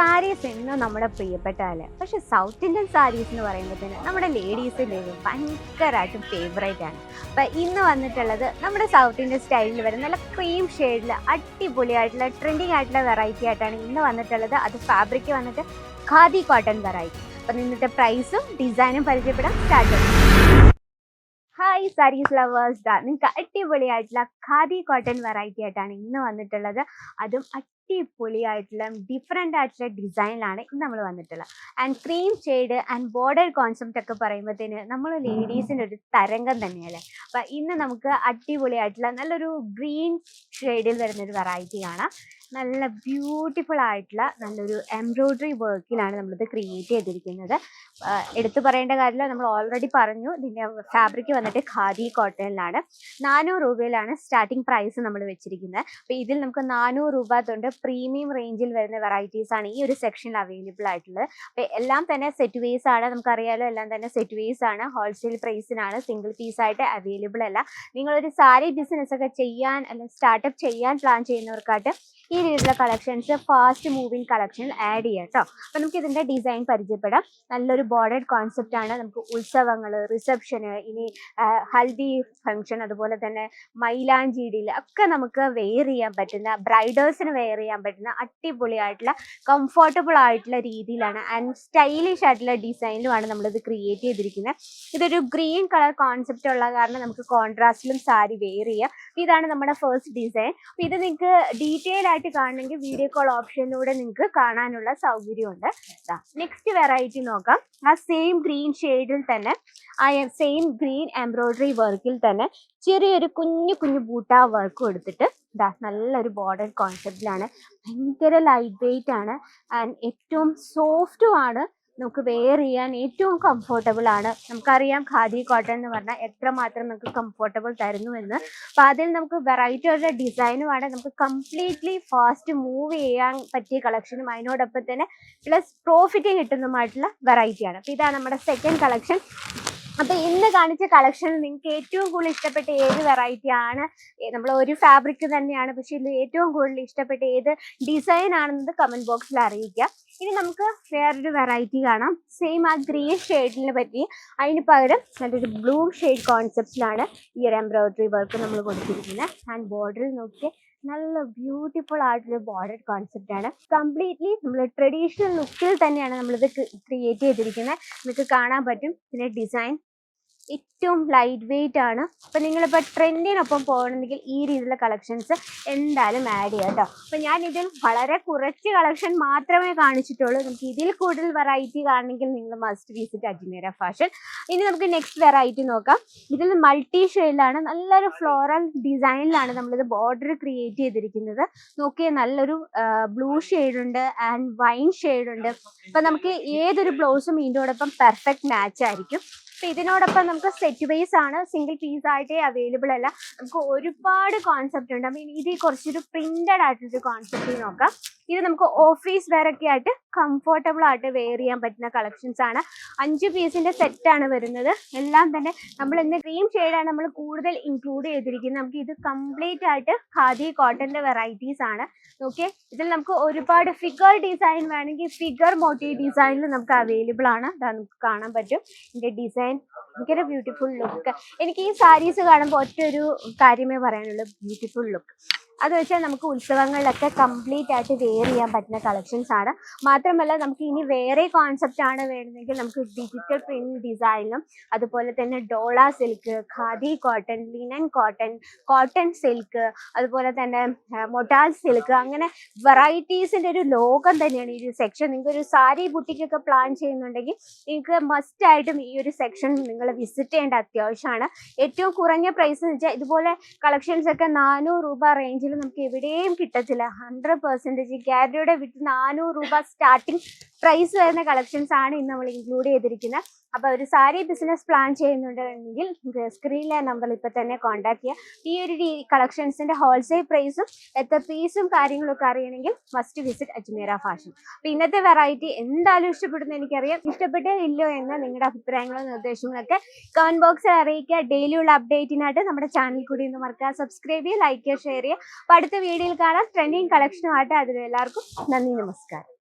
സാരീസ് എന്നും നമ്മുടെ പ്രിയപ്പെട്ട പ്രിയപ്പെട്ടതല്ലേ പക്ഷെ സൗത്ത് ഇന്ത്യൻ സാരീസ് എന്ന് പറയുമ്പോഴത്തേന് നമ്മുടെ ലേഡീസിന്റെ ഭയങ്കരമായിട്ടും ഫേവറേറ്റ് ആണ്. അപ്പം ഇന്ന് വന്നിട്ടുള്ളത് നമ്മുടെ സൗത്ത് ഇന്ത്യൻ സ്റ്റൈലിൽ വരുന്ന നല്ല ക്രീം ഷെയ്ഡിൽ അടിപൊളിയായിട്ടുള്ള ട്രെൻഡിങ് ആയിട്ടുള്ള വെറൈറ്റി ആയിട്ടാണ് ഇന്ന് വന്നിട്ടുള്ളത്. അത് ഫാബ്രിക് വന്നിട്ട് ഖാദി കോട്ടൺ വെറൈറ്റി അപ്പം ഇന്നത്തെ പ്രൈസും ഡിസൈനും പരിചയപ്പെടാൻ സ്റ്റാർട്ട് ചെയ്യും. ഹായ് സാരീസ് ലവേഴ്സ് നിങ്ങൾക്ക് അടിപൊളിയായിട്ടുള്ള ഖാദി കോട്ടൺ വെറൈറ്റി ആയിട്ടാണ് ഇന്ന് വന്നിട്ടുള്ളത്. അതും അടിപൊളിയായിട്ടുള്ള ഡിഫറെന്റ് ആയിട്ടുള്ള ഡിസൈനിലാണ് ഇന്ന് നമ്മൾ വന്നിട്ടുള്ളത്. And cream shade and border concept ഒക്കെ പറയുമ്പോഴത്തേന് നമ്മൾ ലേഡീസിന്റെ ഒരു തരംഗം തന്നെയല്ലേ? അപ്പം ഇന്ന് നമുക്ക് അടിപൊളിയായിട്ടുള്ള നല്ലൊരു ഗ്രീൻ ഷെയ്ഡിൽ വരുന്നൊരു വെറൈറ്റി ആണ് നല്ല ബ്യൂട്ടിഫുൾ ആയിട്ടുള്ള നല്ലൊരു എംബ്രോയ്ഡറി വർക്കിലാണ് നമ്മളിത് ക്രിയേറ്റ് ചെയ്തിരിക്കുന്നത്. എടുത്തു പറയേണ്ട കാര്യമില്ല. നമ്മൾ ഓൾറെഡി പറഞ്ഞു ഇതിന്റെ ഫാബ്രിക് വന്നിട്ട് ഖാദി കോട്ടണിലാണ് നാനൂറ് രൂപയിലാണ് സ്റ്റാർട്ടിംഗ് പ്രൈസ് നമ്മൾ വെച്ചിരിക്കുന്നത്. അപ്പോൾ ഇതിൽ നമുക്ക് നാനൂറ് രൂപ തൊണ്ട് പ്രീമിയം റേഞ്ചിൽ വരുന്ന വെറൈറ്റീസ് ആണ് ഈ ഒരു സെക്ഷനിൽ അവൈലബിൾ ആയിട്ടുള്ളത്. അപ്പോൾ എല്ലാം തന്നെ സെറ്റ് വേസ് ആണ്. നമുക്കറിയാലോ എല്ലാം തന്നെ സെറ്റ് വേസ് ആണ്. ഹോൾസെയിൽ പ്രൈസിനാണ് സിംഗിൾ പീസായിട്ട് അവൈലബിൾ അല്ല. നിങ്ങളൊരു സാരി ബിസിനസ് ഒക്കെ ചെയ്യാൻ അല്ലെങ്കിൽ സ്റ്റാർട്ടപ്പ് ചെയ്യാൻ പ്ലാൻ ചെയ്യുന്നവർക്കായിട്ട് ഈ രീതിയിലുള്ള collections fast moving collection add ചെയ്യാം കേട്ടോ അപ്പോൾ നമുക്ക് ഇതിന്റെ ഡിസൈൻ പരിചയപ്പെടാം. നല്ലൊരു ബോർഡഡ് കോൺസെപ്റ്റ് ആണ്. നമുക്ക് ഉത്സവങ്ങൾ റിസപ്ഷന് ഇനി ഹൽദി ഫംഗ്ഷൻ അതുപോലെ തന്നെ മൈലാഞ്ചിടിയിൽ ഒക്കെ നമുക്ക് വെയർ ചെയ്യാൻ പറ്റുന്ന ബ്രൈഡേഴ്സിന് വെയർ ചെയ്യാൻ പറ്റുന്ന അടിപൊളിയായിട്ടുള്ള കംഫർട്ടബിൾ ആയിട്ടുള്ള രീതിയിലാണ് ആൻഡ് സ്റ്റൈലിഷ് ആയിട്ടുള്ള ഡിസൈനിലുമാണ് നമ്മളിത് ക്രിയേറ്റ് ചെയ്തിരിക്കുന്നത് ഇതൊരു ഗ്രീൻ കളർ കോൺസെപ്റ്റ് ഉള്ള കാരണം നമുക്ക് കോൺട്രാസ്റ്റിലും സാരി വെയർ ചെയ്യാം. ഇതാണ് നമ്മുടെ ഫസ്റ്റ് ഡിസൈൻ ഇത് നിങ്ങൾക്ക് ഡീറ്റെയിൽ കാണണമെങ്കിൽ വീഡിയോ കോൾ ഓപ്ഷനിലൂടെ നിങ്ങൾക്ക് കാണാനുള്ള സൗകര്യമുണ്ട്. നെക്സ്റ്റ് വെറൈറ്റി നോക്കാം. ആ സെയിം ഗ്രീൻ ഷെയ്ഡിൽ തന്നെ ആ സെയിം ഗ്രീൻ എംബ്രോയിഡറി വർക്കിൽ തന്നെ ചെറിയൊരു കുഞ്ഞു കുഞ്ഞു ബൂട്ട വർക്ക് കൊടുത്തിട്ട് ഇതാ നല്ലൊരു ബോർഡർ കോൺസെപ്റ്റിലാണ് ഭയങ്കര ലൈറ്റ് വെയിറ്റ് ആണ്. ആൻഡ് ഏറ്റവും സോഫ്റ്റും ആണ്. നമുക്ക് വെയർ ചെയ്യാൻ ഏറ്റവും കംഫർട്ടബിൾ ആണ്. നമുക്കറിയാം ഖാദി കോട്ടൺ എന്ന് പറഞ്ഞാൽ എത്രമാത്രം നമുക്ക് കംഫർട്ടബിൾ തരുന്നു എന്ന്. അപ്പോൾ അതിൽ നമുക്ക് വെറൈറ്റി ആയിട്ടുള്ള ഡിസൈനുമാണ് നമുക്ക് കംപ്ലീറ്റ്ലി ഫാസ്റ്റ് മൂവ് ചെയ്യാൻ പറ്റിയ കളക്ഷനും അതിനോടൊപ്പം തന്നെ പ്ലസ് പ്രോഫിറ്റ് കിട്ടുന്നതുമായിട്ടുള്ള വെറൈറ്റിയാണ് അപ്പോൾ ഇതാണ് നമ്മുടെ സെക്കൻഡ് കളക്ഷൻ അപ്പൊ ഇന്ന് കാണിച്ച കളക്ഷൻ നിങ്ങൾക്ക് ഏറ്റവും കൂടുതൽ ഇഷ്ടപ്പെട്ട ഏത് വെറൈറ്റി ആണ്? നമ്മൾ ഒരു ഫാബ്രിക് തന്നെയാണ്. പക്ഷെ ഇതിൽ ഏറ്റവും കൂടുതൽ ഇഷ്ടപ്പെട്ട ഏത് ഡിസൈൻ ആണെന്നത് കമന്റ് ബോക്സിൽ അറിയിക്കുക ഇനി നമുക്ക് വേറൊരു വെറൈറ്റി കാണാം. സെയിം ആ ഗ്രീൻ ഷെയ്ഡിനെ പറ്റി. അതിന് പകരം നല്ലൊരു ബ്ലൂ ഷെയ്ഡ് കോൺസെപ്റ്റിലാണ് ഈ ഒരു എംബ്രോയിഡറി വർക്ക് നമ്മൾ കൊടുത്തിരിക്കുന്നത്. ആൻഡ് ബോർഡറിൽ നോക്കി നല്ല ബ്യൂട്ടിഫുൾ ആയിട്ടുള്ള ബോർഡർ കോൺസെപ്റ്റ് ആണ്. കംപ്ലീറ്റ്ലി നമ്മൾ ട്രഡീഷണൽ ലുക്കിൽ തന്നെയാണ് നമ്മളിത് ക്രിയേറ്റ് ചെയ്തിരിക്കുന്നത്. നിങ്ങൾക്ക് കാണാൻ പറ്റും. പിന്നെ ഡിസൈൻ ഏറ്റവും ലൈറ്റ് വെയിറ്റ് ആണ്. അപ്പം നിങ്ങളിപ്പോൾ ട്രെൻഡിനൊപ്പം പോകണമെങ്കിൽ ഈ രീതിയിലുള്ള കളക്ഷൻസ് എന്തായാലും ആഡ് ചെയ്യാം കേട്ടോ അപ്പം ഞാൻ ഇതിൽ വളരെ കുറച്ച് കളക്ഷൻ മാത്രമേ കാണിച്ചിട്ടുള്ളൂ. നമുക്ക് ഇതിൽ കൂടുതൽ വെറൈറ്റി കാണണമെങ്കിൽ നിങ്ങൾ മസ്റ്റ് വിസിറ്റ് അജ്മീര ഫാഷൻ ഇനി നമുക്ക് നെക്സ്റ്റ് വെറൈറ്റി നോക്കാം. ഇതിൽ മൾട്ടി ഷെയ്ഡിലാണ് നല്ലൊരു ഫ്ലോറൽ ഡിസൈനിലാണ് നമ്മളിത് ബോർഡർ ക്രിയേറ്റ് ചെയ്തിരിക്കുന്നത്. നോക്കിയേ നല്ലൊരു ബ്ലൂ ഉണ്ട് ആൻഡ് വൈൻ ഉണ്ട്. അപ്പം നമുക്ക് ഏതൊരു ബ്ലൗസും ഇതിന്റെയോടൊപ്പം പെർഫെക്റ്റ് മാച്ച് ആയിരിക്കും. അപ്പൊ ഇതിനോടൊപ്പം നമുക്ക് സെറ്റ് ബേസ് ആണ് സിംഗിൾ പീസ് ആയിട്ടേ അവൈലബിൾ അല്ല. നമുക്ക് ഒരുപാട് കോൺസെപ്റ്റ് ഉണ്ട്. അപ്പൊ ഇത് കുറച്ചൊരു പ്രിന്റഡ് ആയിട്ടൊരു കോൺസെപ്റ്റ് നോക്കാം. ഇത് നമുക്ക് ഓഫീസ് വെയർ ഒക്കെ ആയിട്ട് കംഫർട്ടബിൾ ആയിട്ട് വെയർ ചെയ്യാൻ പറ്റുന്ന കളക്ഷൻസ് ആണ്. അഞ്ച് പീസിന്റെ സെറ്റ് ആണ് വരുന്നത്. എല്ലാം തന്നെ നമ്മൾ ഇന്ന് ക്രീം ഷെയ്ഡാണ് നമ്മൾ കൂടുതൽ ഇൻക്ലൂഡ് ചെയ്തിരിക്കുന്നത്. നമുക്ക് ഇത് കംപ്ലീറ്റ് ആയിട്ട് ഖാദി കോട്ടന്റെ വെറൈറ്റീസ് ആണ്. ഓക്കെ ഇതിൽ നമുക്ക് ഒരുപാട് ഫിഗർ ഡിസൈൻ വേണമെങ്കിൽ ഫിഗർ മോട്ടീവ് ഡിസൈനിൽ നമുക്ക് അവൈലബിൾ ആണ്. അതാ നമുക്ക് കാണാൻ പറ്റും. ഇതിന്റെ ഡിസൈൻ ഭയങ്കര ബ്യൂട്ടിഫുൾ ലുക്ക് എനിക്ക് ഈ സാരീസ് കാണുമ്പോൾ ഒറ്റ ഒരു കാര്യമേ പറയാനുള്ളൂ. ബ്യൂട്ടിഫുൾ ലുക്ക് അത് വെച്ചാൽ നമുക്ക് ഉത്സവങ്ങളിലൊക്കെ കംപ്ലീറ്റ് ആയിട്ട് വെയർ ചെയ്യാൻ പറ്റുന്ന കളക്ഷൻസ് ആണ്. മാത്രമല്ല നമുക്ക് ഇനി വേറെ കോൺസെപ്റ്റ് ആണ് വേണമെങ്കിൽ നമുക്ക് ഡിജിറ്റൽ പ്രിന്റ് ഡിസൈനും അതുപോലെ തന്നെ ഡോള silk khadi cotton linen cotton cotton silk അതുപോലെ തന്നെ മൊട്ടാൽ സിൽക്ക് അങ്ങനെ വെറൈറ്റീസിന്റെ ഒരു ലോകം തന്നെയാണ് ഈ ഒരു സെക്ഷൻ നിങ്ങൾക്ക് ഒരു സാരി ബുട്ടിക്കൊക്കെ പ്ലാൻ ചെയ്യുന്നുണ്ടെങ്കിൽ നിങ്ങൾക്ക് മസ്റ്റ് ആയിട്ടും ഈ ഒരു സെക്ഷൻ നിങ്ങൾ വിസിറ്റ് ചെയ്യേണ്ട അത്യാവശ്യമാണ്. ഏറ്റവും കുറഞ്ഞ പ്രൈസ് എന്ന് വെച്ചാൽ ഇതുപോലെ കളക്ഷൻസ് ഒക്കെ നാനൂറ് രൂപ റേഞ്ചിൽ നമുക്ക് എവിടെയും കിട്ടത്തില്ല. ഹൺഡ്രഡ് പെർസെന്റേജ് ക്യാരിയുടെ വിട്ട് നാനൂറ് രൂപ സ്റ്റാർട്ടിങ് പ്രൈസ് വരുന്ന കളക്ഷൻസ് ആണ് ഇന്ന് നമ്മൾ ഇൻക്ലൂഡ് ചെയ്തിരിക്കുന്നത്. അപ്പോൾ ഒരു സാരി ബിസിനസ് പ്ലാൻ ചെയ്യുന്നുണ്ടെങ്കിൽ സ്ക്രീനിലെ നമ്പർ ഇപ്പോൾ തന്നെ കോൺടാക്ട് ചെയ്യുക. ഈ ഒരു കളക്ഷൻസിന്റെ ഹോൾസെയിൽ പ്രൈസും എത്ര പീസും കാര്യങ്ങളൊക്കെ അറിയണമെങ്കിൽ മസ്റ്റ് വിസിറ്റ് അജ്മീര ഫാഷൻ അപ്പോൾ ഇന്നത്തെ വെറൈറ്റി എന്തായാലും ഇഷ്ടപ്പെടുന്ന എനിക്കറിയാം. ഇഷ്ടപ്പെട്ടേ ഇല്ലോ എന്ന് നിങ്ങളുടെ അഭിപ്രായങ്ങളും നിർദ്ദേശങ്ങളൊക്കെ കമന്റ് ബോക്സിൽ അറിയിക്കുക. ഡെയിലിയുള്ള അപ്ഡേറ്റിനായിട്ട് നമ്മുടെ ചാനൽ കൂടി ഒന്ന് മറക്കുക സബ്സ്ക്രൈബ് ചെയ്യുക ലൈക്ക് ചെയ്യുക ഷെയർ ചെയ്യുക. അപ്പോൾ അടുത്ത വീഡിയോയിൽ കാണാം. ട്രെൻഡിങ് കളക്ഷനുമായിട്ട് അതിൽ എല്ലാവർക്കും നന്ദി നമസ്കാരം.